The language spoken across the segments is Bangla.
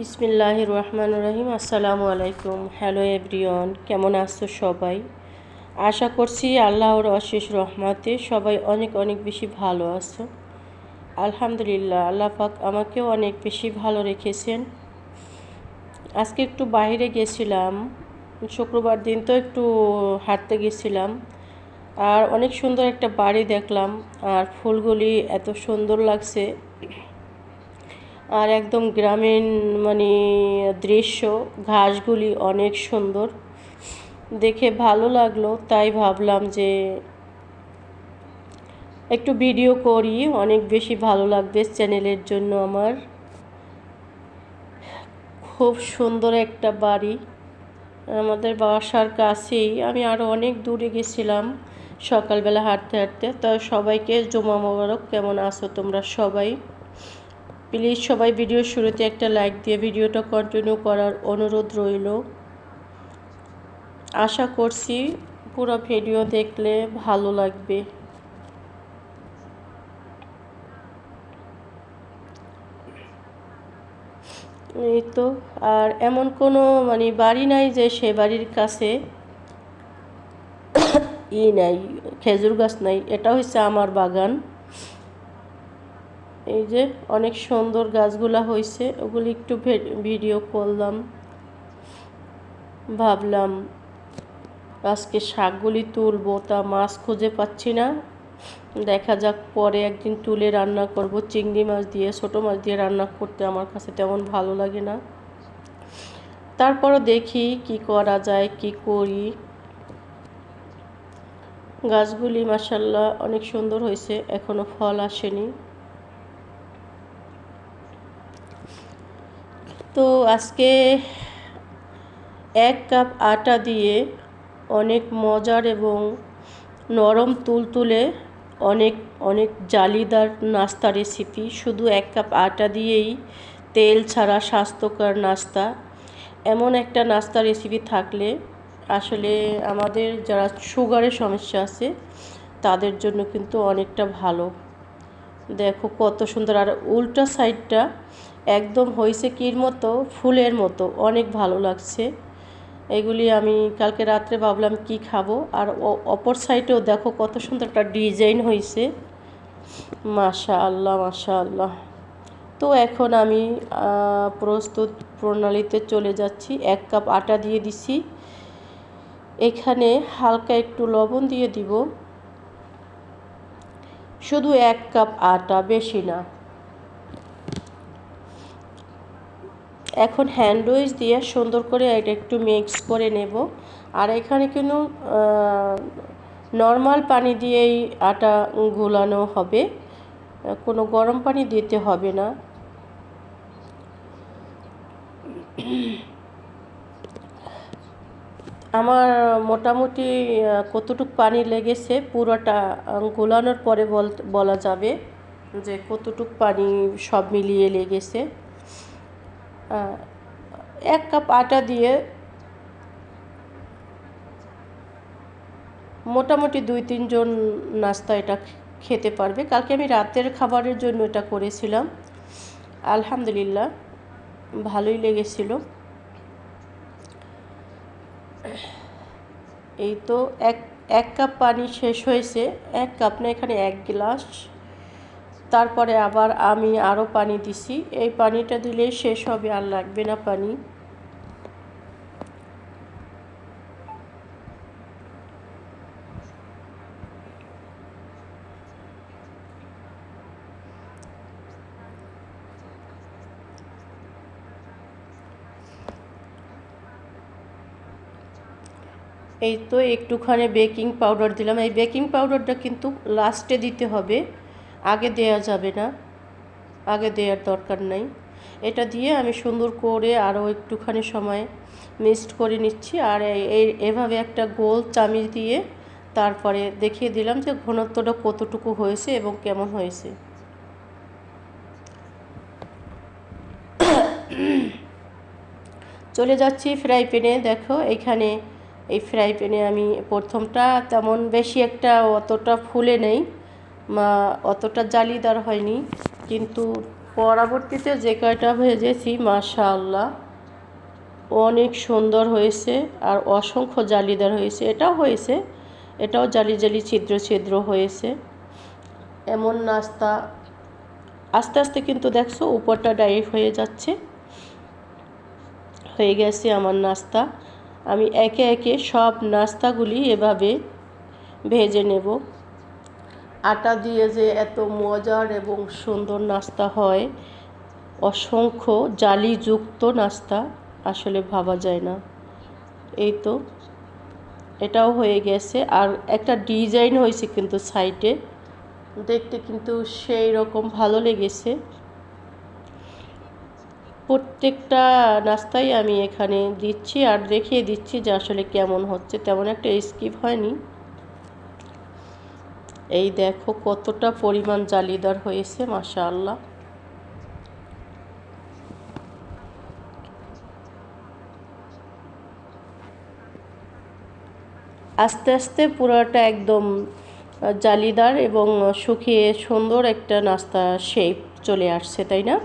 বিসমিল্লাহ রহমান রহিম আসসালামু আলাইকুম। হ্যালো এভরিওয়ান কেমন আছো সবাই? আশা করছি আল্লাহর অশেষ রহমাতে সবাই অনেক অনেক বেশি ভালো আছো। আলহামদুলিল্লাহ, আল্লাহ পাক আমাকেও অনেক বেশি ভালো রেখেছেন। আজকে একটু বাইরে গেছিলাম, শুক্রবার দিন তো একটু হাঁটতে গেছিলাম। আর অনেক সুন্দর একটা বাড়ি দেখলাম, আর ফুলগুলি এত সুন্দর লাগছে। আর একদম গ্রামীণ মানে দৃশ্য, ঘাসগুলি অনেক সুন্দর। দেখে ভালো লাগল, তাই ভাবলাম যে একটু ভিডিও করি, অনেক বেশি ভালো লাগবে চ্যানেলের জন্য আমার। খুব সুন্দর একটা বাড়ি, আমাদের বাসার কাছেই। আমি আরও অনেক দূরে গেছিলাম সকালবেলা হাঁটতে হাঁটতে। তো সবাইকে জমা মোবারক, কেমন আছো তোমরা সবাই? প্লিজ সবাই ভিডিও শুরুতে একটা লাইক দিয়ে ভিডিওটা কন্টিনিউ করার অনুরোধ রইল। আশা করছি পুরো ভিডিও দেখলে ভালো লাগবে। এই তো, আর এমন কোনো মানে বাড়ি নাই যে সে বাড়ির কাছে ই নাই, খেজুর গাছ নাই, এটা হচ্ছে আমার বাগান। এই যে অনেক সুন্দর গাছগুলা হয়েছে ওগুলি একটু ভিডিও করলাম ভাবলাম আজকে শাকগুলি তুলবো, তা মাছ খুঁজে পাচ্ছি না। দেখা যাক পরে একদিন তুলে রান্না করব। চিংড়ি মাছ দিয়ে, ছোটো মাছ দিয়ে রান্না করতে আমার কাছে তেমন ভালো লাগে না। তারপরও দেখি কি করা যায়, কি করি। গাছগুলি মাসাল্লাহ অনেক সুন্দর হয়েছে এখনও ফল আসেনি। তো আজকে এক কাপ আটা দিয়ে অনেক মজার এবং নরম তুলতুলে অনেক অনেক জালিদার নাস্তা রেসিপি শুধু এক কাপ আটা দিয়েই তেল ছাড়া স্বাস্থ্যকর নাস্তা। এমন একটা নাস্তা রেসিপি থাকলে আসলে আমাদের যারা সুগারের সমস্যা আছে, তাদের জন্য কিন্তু অনেকটা ভালো। দেখো কত সুন্দর। আর উল্টা সাইডটা একদম হয়েছে কির মতো, ফুলের মতো, অনেক ভালো লাগছে। এগুলি আমি কালকে রাত্রে ভাবলাম কি খাব, আর অপর সাইডেও দেখো কত সুন্দর একটা ডিজাইন হয়েছে মাশা আল্লাহ মাশা আল্লাহ তো এখন আমি প্রস্তুত প্রণালীতে চলে যাচ্ছি। এক কাপ আটা দিয়ে দিছি। এখানে হালকা একটু লবণ দিয়ে দিব। শুধু এক কাপ আটা, বেশি না। এখন হ্যান্ড ওয়েজ দিয়ে সুন্দর করে এটা একটু মিক্স করে নেব। আর এখানে কিন্তু নর্মাল পানি দিয়েই আটা গোলানো হবে। কোনো গরম পানি দিতে হবে না। আমার মোটামুটি কতটুক পানি লেগেছে পুরোটা গোলানোর পরে বলা যাবে যে কতটুক পানি সব মিলিয়ে লেগেছে। এক কাপ আটা দিয়ে মোটামুটি দুই, তিনজন নাস্তা এটা খেতে পারবে। কালকে আমি রাতের খাবারের জন্য এটা করেছিলাম। আলহামদুলিল্লাহ, ভালোই লেগেছিল। এই তো এক এক কাপ পানি শেষ হয়েছে। এক কাপ না, এখানে এক গ্লাস তারপরে আবার আমি আরও পানি দিছি। এই পানিটা দিলে শেষ হবে, আর লাগবে না পানি। এই তো একটুখানি বেকিং পাউডার দিলাম। এই বেকিং পাউডারটা কিন্তু লাস্টে দিতে হবে। আগে দেয়া যাবে না। আগে দেওয়ার দরকার নাই। এটা দিয়ে আমি সুন্দর করে আরও একটুখানি সময় মিক্সড করে নিচ্ছি আর এভাবে একটা গোল চামিচ দিয়ে তারপরে দেখিয়ে দিলাম যে ঘনত্বটা কতটুকু হয়েছে এবং কেমন হয়েছে। চলে যাচ্ছি ফ্রাই প্যানে। দেখো এখানে এই ফ্রাই প্যানে আমি প্রথমটা তেমন বেশি একটা অতটা ফুলে নেই। অতটা জালিদার হয়নি, কিন্তু পরবর্তীতে যে কয়টা ভেজেছি, মাশাআল্লাহ, অনেক সুন্দর হয়েছে আর অসংখ্য জালিদার হয়েছে। এটাও হয়েছে, এটাও জালি জালি ছিদ্র ছিদ্র হয়েছে। এমন নাস্তা, আস্তে আস্তে কিন্তু দেখছ উপরটা ডাইরেক্ট হয়ে যাচ্ছে। হয়ে গেছে আমার নাস্তা। আমি একে একে সব নাস্তাগুলি এভাবে ভেজে নেব। আটা দিয়ে যে এত মজার এবং সুন্দর নাস্তা হয়, অসংখ্য জালিযুক্ত নাস্তা আসলে ভাবা যায় না। এই তো, এটাও হয়ে গেছে। আর একটা ডিজাইন হয়েছে কিন্তু সাইটে দেখতে কিন্তু সেই রকম ভালো লেগেছে। প্রত্যেকটা নাস্তাই আমি এখানে দিচ্ছি আর দেখিয়ে দিচ্ছি যে আসলে কেমন হচ্ছে। তেমন একটা স্কিপ হয়নি। এই দেখো কতটা পরিমাণ জালিদার হয়েছে মাসা আল্লাহ আস্তে আস্তে পুরোটা একদম জালিদার এবং শুকিয়ে সুন্দর একটা নাস্তা শেপ চলে আসছে, তাই না?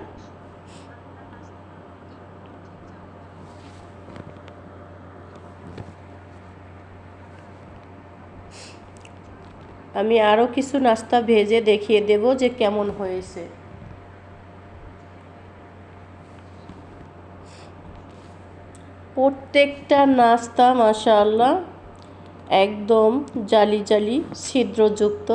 আমি আরও কিছু নাস্তা ভেজে দেখিয়ে দেব যে কেমন হয়েছে। প্রত্যেকটা নাস্তা, মাশাআল্লাহ, একদম জালি জালি ছিদ্রযুক্ত।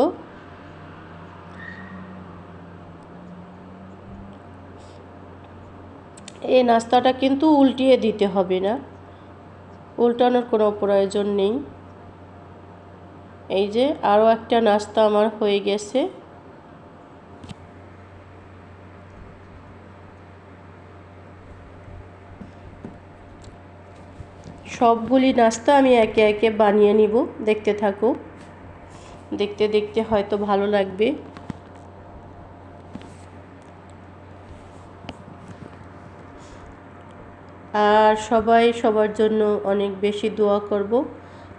এই নাস্তাটা কিন্তু উল্টিয়ে দিতে হবে না। উল্টানোর কোনো প্রয়োজন নেই। এই যে আরও একটা নাস্তা আমার হয়ে গেছে। সবগুলি নাস্তা আমি একে একে বানিয়ে নিব, দেখতে থাকো। দেখতে দেখতে হয়তো ভালো লাগবে। আর সবাই সবার জন্য অনেক বেশি দোয়া করব।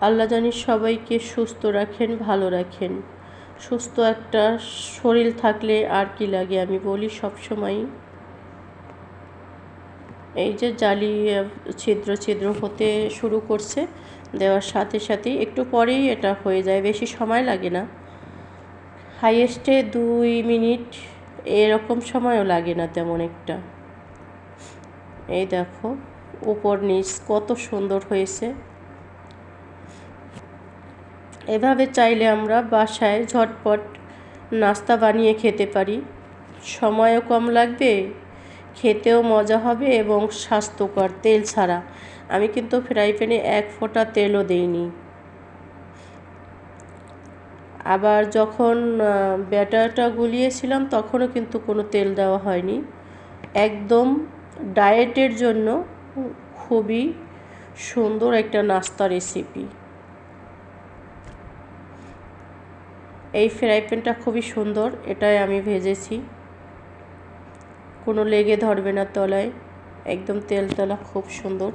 আল্লাহ জানি সবাইকে সুস্থ রাখেন, ভালো রাখেন। সুস্থ একটা শরীর থাকলে আর কি লাগে আমি বলি সব সময় এই যে জালি, ছিদ্র ছিদ্র হতে শুরু করছে, দেওয়ার সাথে সাথেই একটু পরেই এটা হয়ে যায়, বেশি সময় লাগে না। হাইয়েস্টে দুই মিনিট, এরকম সময়ও লাগে না তেমন একটা। এই দেখো, উপর নিচ কত সুন্দর হয়েছে। এভাবে চাইলে আমরা বাসায় ঝটপট নাস্তা বানিয়ে খেতে পারি। সময়ও কম লাগবে, খেতেও মজা হবে এবং স্বাস্থ্যকর তেল ছাড়া। আমি কিন্তু ফ্রাই প্যানে এক ফোঁটা তেলও দিইনি। আবার যখন ব্যাটারটা গুলিয়েছিলাম তখনও কিন্তু কোনো তেল দেওয়া হয়নি। একদম ডায়েটের জন্য খুবই সুন্দর একটা নাস্তা রেসিপি। এই ফ্রাই প্যানটা খুবই সুন্দর, এটাই আমি ভেজেছি। কোনো লেগে ধরবে না তলায়, একদম তেলতলা খুব সুন্দর।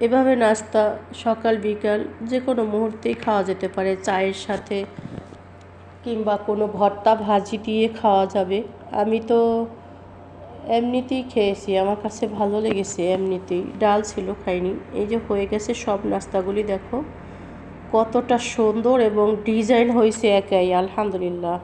এভাবে নাস্তা সকাল, বিকাল যে কোনো মুহূর্তেই খাওয়া যেতে পারে, চায়ের সাথে কিংবা কোনো ভর্তা ভাজি দিয়ে খাওয়া যাবে। আমি তো এমনিতেই খেয়েছি, আমার কাছে ভালো লেগেছে এমনিতেই, ডাল ছিল খাইনি। এই যে হয়ে গেছে সব নাস্তাগুলি, দেখো। কতটা সুন্দর এবং ডিজাইন হয়েছে একাই আলহামদুলিল্লাহ।